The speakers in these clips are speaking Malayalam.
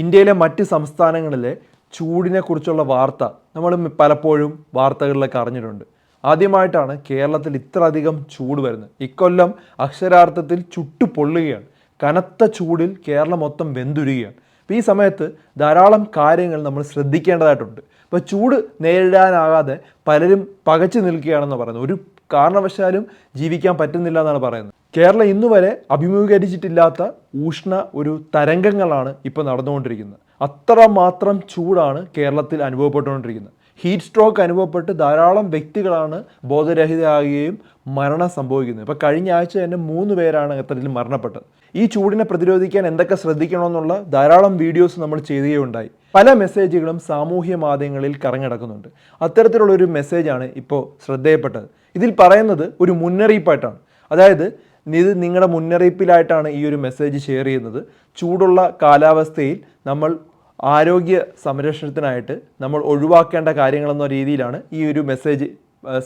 ഇന്ത്യയിലെ മറ്റ് സംസ്ഥാനങ്ങളിലെ ചൂടിനെക്കുറിച്ചുള്ള വാർത്ത നമ്മൾ പലപ്പോഴും വാർത്തകളിലൊക്കെ അറിഞ്ഞിട്ടുണ്ട്. ആദ്യമായിട്ടാണ് കേരളത്തിൽ ഇത്ര അധികം ചൂട് വരുന്നത്. ഇക്കൊല്ലം അക്ഷരാർത്ഥത്തിൽ ചുട്ടു പൊള്ളുകയാണ്. കനത്ത ചൂടിൽ കേരളം മൊത്തം വെന്തുരുകയാണ്. അപ്പോൾ ഈ സമയത്ത് ധാരാളം കാര്യങ്ങൾ നമ്മൾ ശ്രദ്ധിക്കേണ്ടതായിട്ടുണ്ട്. അപ്പോൾ ചൂട് നേരിടാനാകാതെ പലരും പകച്ചു നിൽക്കുകയാണെന്ന് പറയുന്നത്. ഒരു കാരണവശാലും ജീവിക്കാൻ പറ്റുന്നില്ല എന്നാണ് പറയുന്നത്. കേരളം ഇന്ന് വരെ അഭിമുഖീകരിച്ചിട്ടില്ലാത്ത ഊഷ്ണ ഒരു തരംഗങ്ങളാണ് ഇപ്പോൾ നടന്നുകൊണ്ടിരിക്കുന്നത്. അത്രമാത്രം ചൂടാണ് കേരളത്തിൽ അനുഭവപ്പെട്ടുകൊണ്ടിരിക്കുന്നത്. ഹീറ്റ് സ്ട്രോക്ക് അനുഭവപ്പെട്ട് ധാരാളം വ്യക്തികളാണ് ബോധരഹിതരാകുകയും മരണം സംഭവിക്കുന്നത്. ഇപ്പോൾ കഴിഞ്ഞ ആഴ്ച തന്നെ മൂന്ന് പേരാണ് അത്തരത്തിൽ മരണപ്പെട്ടത്. ഈ ചൂടിനെ പ്രതിരോധിക്കാൻ എന്തൊക്കെ ശ്രദ്ധിക്കണമെന്നുള്ള ധാരാളം വീഡിയോസ് നമ്മൾ ചെയ്യുകയുണ്ടായി പല മെസ്സേജുകളും സാമൂഹ്യ മാധ്യമങ്ങളിൽ കറങ്ങിടക്കുന്നുണ്ട്. അത്തരത്തിലുള്ള ഒരു മെസ്സേജാണ് ഇപ്പോൾ ശ്രദ്ധേയപ്പെട്ടത്. ഇതിൽ പറയുന്നത് ഒരു മുന്നറിയിപ്പായിട്ടാണ്. അതായത് ഇത് നിങ്ങളുടെ മുന്നറിയിപ്പിലായിട്ടാണ് ഈ ഒരു മെസ്സേജ് ഷെയർ ചെയ്യുന്നത്. ചൂടുള്ള കാലാവസ്ഥയിൽ നമ്മൾ ആരോഗ്യ സംരക്ഷണത്തിനായിട്ട് നമ്മൾ ഒഴിവാക്കേണ്ട കാര്യങ്ങളെന്ന രീതിയിലാണ് ഈ ഒരു മെസ്സേജ്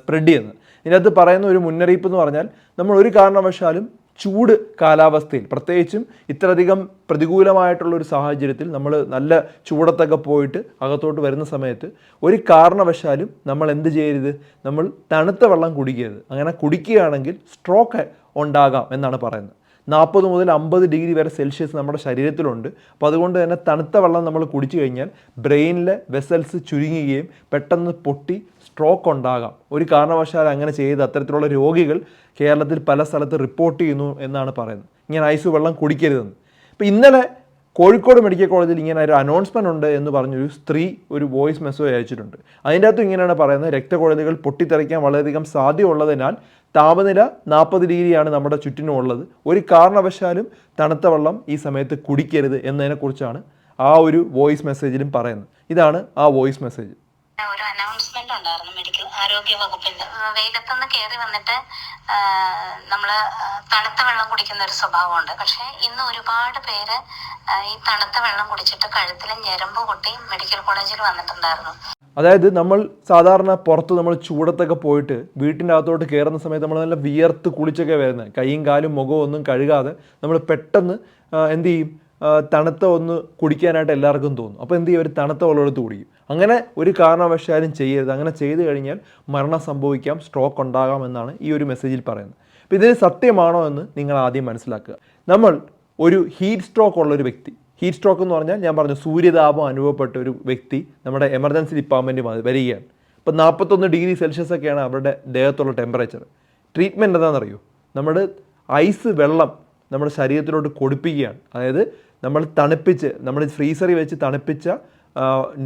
സ്പ്രെഡ് ചെയ്യുന്നത്. ഇതിനകത്ത് പറയുന്ന ഒരു മുന്നറിയിപ്പ് എന്ന് പറഞ്ഞാൽ നമ്മൾ ഒരു കാരണവശാലും ചൂട് കാലാവസ്ഥയിൽ പ്രത്യേകിച്ചും ഇത്രയധികം പ്രതികൂലമായിട്ടുള്ള ഒരു സാഹചര്യത്തിൽ നമ്മൾ നല്ല ചൂടത്തൊക്കെ പോയിട്ട് അകത്തോട്ട് വരുന്ന സമയത്ത് ഒരു കാരണവശാലും നമ്മൾ എന്ത് ചെയ്യരുത്? നമ്മൾ തണുത്ത വെള്ളം കുടിക്കരുത്. അങ്ങനെ കുടിക്കുകയാണെങ്കിൽ സ്ട്രോക്ക് ഉണ്ടാകാം എന്നാണ് പറയുന്നത്. നാൽപ്പത് മുതൽ അമ്പത് ഡിഗ്രി വരെ സെൽഷ്യസ് നമ്മുടെ ശരീരത്തിലുണ്ട്. അപ്പോൾ അതുകൊണ്ട് തന്നെ തണുത്ത വെള്ളം നമ്മൾ കുടിച്ചു കഴിഞ്ഞാൽ ബ്രെയിനിലെ വെസൽസ് ചുരുങ്ങുകയും പെട്ടെന്ന് പൊട്ടി സ്ട്രോക്ക് ഉണ്ടാകാം. ഒരു കാരണവശാൽ അങ്ങനെ ചെയ്ത് അത്തരത്തിലുള്ള രോഗികൾ കേരളത്തിൽ പല സ്ഥലത്ത് റിപ്പോർട്ട് ചെയ്യുന്നു എന്നാണ് പറയുന്നത്. ഇങ്ങനെ ഐസ് വെള്ളം കുടിക്കരുതെന്ന്. അപ്പോൾ ഇന്നലെ കോഴിക്കോട് മെഡിക്കൽ കോളേജിൽ ഇങ്ങനെ ഒരു അനൗൺസ്മെന്റ് ഉണ്ട് എന്ന് പറഞ്ഞൊരു സ്ത്രീ ഒരു വോയിസ് മെസ്സേജ് അയച്ചിട്ടുണ്ട്. അതിന്റെ അകത്തും ഇങ്ങനെയാണ് പറയുന്നത് രക്തക്കുഴലുകൾ പൊട്ടിത്തെറിക്കാൻ വളരെയധികം സാധ്യതയുള്ളതിനാൽ താപനില നാൽപ്പത് ഡിഗ്രിയാണ് നമ്മുടെ ചുറ്റിനും ഉള്ളത്. ഒരു കാരണവശാലും തണുത്ത വെള്ളം ഈ സമയത്ത് കുടിക്കരുത് എന്നതിനെക്കുറിച്ചാണ് ആ ഒരു വോയിസ് മെസ്സേജിലും പറയുന്നത്. ഇതാണ് ആ വോയിസ് മെസ്സേജ് അനൗൺസ്മെന്റ് ഉണ്ടായിരുന്നു മെഡിക്കൽ ആരോഗ്യ വകുപ്പിന്റെ വെയിലത്തുനിന്ന് കയറി വന്നിട്ട് നമ്മൾ നമ്മൾ തണുത്ത വെള്ളം കുടിക്കുന്ന ഒരു സ്വഭാവമുണ്ട്. പക്ഷെ ഇന്ന് ഒരുപാട് പേര് ഈ തണുത്ത വെള്ളം കുടിച്ചിട്ട് കഴുത്തിൽ ഞരമ്പ് പൊട്ടി മെഡിക്കൽ കോളേജിൽ വന്നിട്ടുണ്ടായിരുന്നു. അതായത് നമ്മൾ സാധാരണ പുറത്ത് നമ്മൾ ചൂടത്തൊക്കെ പോയിട്ട് വീട്ടിന്റെ അകത്തോട്ട് കയറുന്ന സമയത്ത് നമ്മൾ നല്ല വിയർത്ത് കുളിച്ചൊക്കെ വരുന്നത്. കൈയും കാലും മുഖവും ഒന്നും കഴുകാതെ നമ്മൾ പെട്ടെന്ന് എന്ത് ചെയ്യും? തണുത്ത ഒന്ന് കുടിക്കാനായിട്ട് എല്ലാവർക്കും തോന്നും. അപ്പോൾ എന്ത് ചെയ്യും? ഒരു തണുത്ത വെള്ളം എടുത്ത് കുടിക്കും. അങ്ങനെ ഒരു കാരണവശാലും ചെയ്യരുത്. അങ്ങനെ ചെയ്തു കഴിഞ്ഞാൽ മരണം സംഭവിക്കാം സ്ട്രോക്ക് ഉണ്ടാകാം എന്നാണ് ഈ ഒരു മെസ്സേജിൽ പറയുന്നത്. അപ്പോൾ ഇതിന് സത്യമാണോ എന്ന് നിങ്ങൾ ആദ്യം മനസ്സിലാക്കുക. നമ്മൾ ഒരു ഹീറ്റ് സ്ട്രോക്ക് ഉള്ള ഒരു വ്യക്തി. ഹീറ്റ് സ്ട്രോക്ക് എന്ന് പറഞ്ഞാൽ ഞാൻ പറഞ്ഞു സൂര്യതാപം അനുഭവപ്പെട്ട ഒരു വ്യക്തി നമ്മുടെ എമർജൻസി ഡിപ്പാർട്ട്മെന്റ് വരികയാണ്. ഇപ്പോൾ നാൽപ്പത്തൊന്ന് ഡിഗ്രി സെൽഷ്യസ് ഒക്കെയാണ് അവരുടെ ദേഹത്തുള്ള ടെമ്പറേച്ചർ ട്രീറ്റ്മെന്റ് എന്താണെന്നറിയോ? നമ്മുടെ ഐസ് വെള്ളം നമ്മുടെ ശരീരത്തിലോട്ട് കൊടുപ്പിക്കുകയാണ്. അതായത് നമ്മൾ തണുപ്പിച്ച് നമ്മൾ ഫ്രീസറിൽ വെച്ച് തണുപ്പിച്ച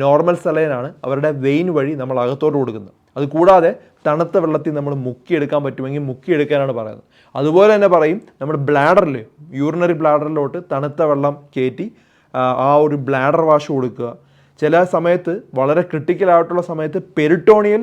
നോർമൽ സലൈനാണ് അവരുടെ വെയിൻ വഴി നമ്മൾ അകത്തോട്ട് കൊടുക്കുന്നത്. അത് കൂടാതെ തണുത്ത വെള്ളത്തിൽ നമ്മൾ മുക്കിയെടുക്കാൻ പറ്റുമെങ്കിൽ മുക്കിയെടുക്കാനാണ് പറയുന്നത്. അതുപോലെ തന്നെ പറയും നമ്മുടെ ബ്ലാഡറിൽ യൂറിനറി ബ്ലാഡറിലോട്ട് തണുത്ത വെള്ളം കയറ്റി ആ, ഒരു ബ്ലാഡർ വാഷ് കൊടുക്കുക. ചില സമയത്ത് വളരെ ക്രിട്ടിക്കലായിട്ടുള്ള സമയത്ത് പെരിട്ടോണിയൽ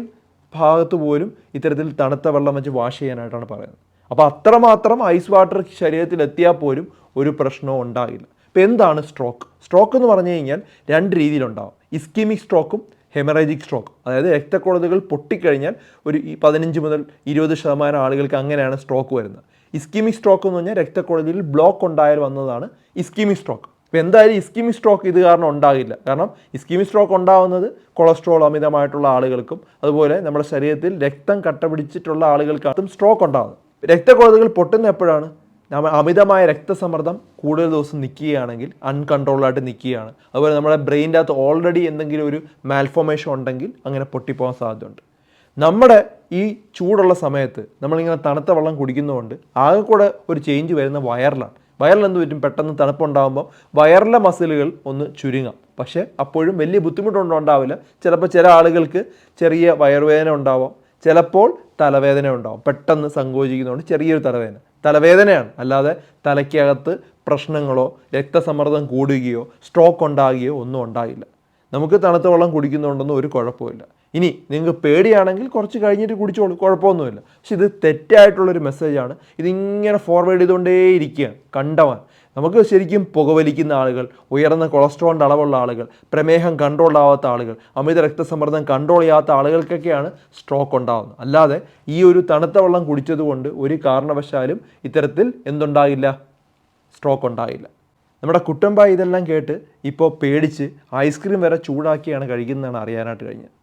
ഭാഗത്ത് പോലും ഇത്തരത്തിൽ തണുത്ത വെള്ളം വെച്ച് വാഷ് ചെയ്യാനായിട്ടാണ് പറയുന്നത്. അപ്പോൾ അത്രമാത്രം ഐസ് വാട്ടർ ശരീരത്തിൽ എത്തിയാൽ പോലും ഒരു പ്രശ്നവും ഉണ്ടാകില്ല. ഇപ്പോൾ എന്താണ് സ്ട്രോക്ക് സ്ട്രോക്ക് എന്ന് പറഞ്ഞു കഴിഞ്ഞാൽ രണ്ട് രീതിയിലുണ്ടാവും. ഇസ്കീമിക് സ്ട്രോക്കും ഹെമറേജിക് സ്ട്രോക്ക് അതായത് രക്തക്കുളതുകൾ പൊട്ടിക്കഴിഞ്ഞാൽ ഒരു പതിനഞ്ച് മുതൽ ഇരുപത് ശതമാനം ആളുകൾക്ക് അങ്ങനെയാണ് സ്ട്രോക്ക് വരുന്നത്. ഇസ്കീമിക് സ്ട്രോക്ക് എന്ന് പറഞ്ഞാൽ രക്തക്കുഴലിൽ ബ്ലോക്ക് ഉണ്ടായാൽ വന്നതാണ് ഇസ്കീമിക് സ്ട്രോക്ക് അപ്പോൾ എന്തായാലും ഇസ്കീമിക് സ്ട്രോക്ക് ഇത് കാരണം ഉണ്ടാകില്ല. കാരണം ഇസ്കീമിക് സ്ട്രോക്ക് ഉണ്ടാകുന്നത് കൊളസ്ട്രോൾ അമിതമായിട്ടുള്ള ആളുകൾക്കും അതുപോലെ നമ്മുടെ ശരീരത്തിൽ രക്തം കട്ട പിടിച്ചിട്ടുള്ള ആളുകൾക്കും സ്ട്രോക്ക് ഉണ്ടാകുന്നത് രക്തക്കുഴലുകൾ പൊട്ടുന്ന എപ്പോഴാണ്? അമിതമായ രക്തസമ്മർദ്ദം കൂടുതൽ ദിവസം നിൽക്കുകയാണെങ്കിൽ അൺകൺട്രോൾഡായിട്ട് നിൽക്കുകയാണ് അതുപോലെ നമ്മുടെ ബ്രെയിന്റെ അകത്ത് ഓൾറെഡി എന്തെങ്കിലും ഒരു മാൽഫോമേഷൻ ഉണ്ടെങ്കിൽ അങ്ങനെ പൊട്ടിപ്പോകാൻ സാധ്യതയുണ്ട്. നമ്മുടെ ഈ ചൂടുള്ള സമയത്ത് നമ്മളിങ്ങനെ തണുത്ത വെള്ളം കുടിക്കുന്നതുകൊണ്ട് ആകെ കൂടെ ഒരു ചേഞ്ച് വരുന്ന വയറിലാണ്. വയറിൽ എന്ത് പറ്റും? പെട്ടെന്ന് തണുപ്പുണ്ടാകുമ്പോൾ വയറിലെ മസിലുകൾ ഒന്ന് ചുരുങ്ങാം. പക്ഷേ അപ്പോഴും വലിയ ബുദ്ധിമുട്ടൊന്നും ഉണ്ടാവില്ല. ചിലപ്പോൾ ചില ആളുകൾക്ക് ചെറിയ വയറുവേദന ഉണ്ടാവാം. ചിലപ്പോൾ തലവേദന ഉണ്ടാവും. പെട്ടെന്ന് സങ്കോചിക്കുന്നതുകൊണ്ട് ചെറിയൊരു തലവേദന. തലവേദനയാണ്. അല്ലാതെ തലയ്ക്കകത്ത് പ്രശ്നങ്ങളോ രക്തസമ്മർദ്ദം കൂടുകയോ സ്ട്രോക്ക് ഉണ്ടാകുകയോ ഒന്നും ഉണ്ടാകില്ല. നമുക്ക് തണുത്ത വെള്ളം കുടിക്കുന്നുണ്ടെന്ന് ഒരു കുഴപ്പമില്ല ഇനി നിങ്ങൾക്ക് പേടിയാണെങ്കിൽ കുറച്ച് കഴിഞ്ഞിട്ട് കുടിച്ചോളൂ. കുഴപ്പമൊന്നുമില്ല. പക്ഷെ ഇത് തെറ്റായിട്ടുള്ളൊരു മെസ്സേജാണ് ഇതിങ്ങനെ ഫോർവേഡ് ചെയ്തുകൊണ്ടേയിരിക്കുകയാണ്. കണ്ടവാൻ. നമുക്ക് ശരിക്കും പുകവലിക്കുന്ന ആളുകൾ ഉയർന്ന കൊളസ്ട്രോളിന്റെ അളവുള്ള ആളുകൾ പ്രമേഹം കൺട്രോൾ ആവാത്ത ആളുകൾ അമിത രക്തസമ്മർദ്ദം കൺട്രോൾ ചെയ്യാത്ത ആളുകൾക്കൊക്കെയാണ് സ്ട്രോക്ക് ഉണ്ടാകുന്നത് അല്ലാതെ ഈ ഒരു തണുത്ത വെള്ളം കുടിച്ചതുകൊണ്ട് ഒരു കാരണവശാലും ഇത്തരത്തിൽ എന്തുണ്ടാകില്ല? സ്ട്രോക്ക് ഉണ്ടാകില്ല. നമ്മുടെ കുട്ടമ്പ ഇതെല്ലാം കേട്ട് ഇപ്പോൾ പേടിച്ച് ഐസ്ക്രീം വരെ ചൂടാക്കിയാണ് കഴിക്കുന്നതാണ് അറിയാനായിട്ട് കഴിഞ്ഞത്.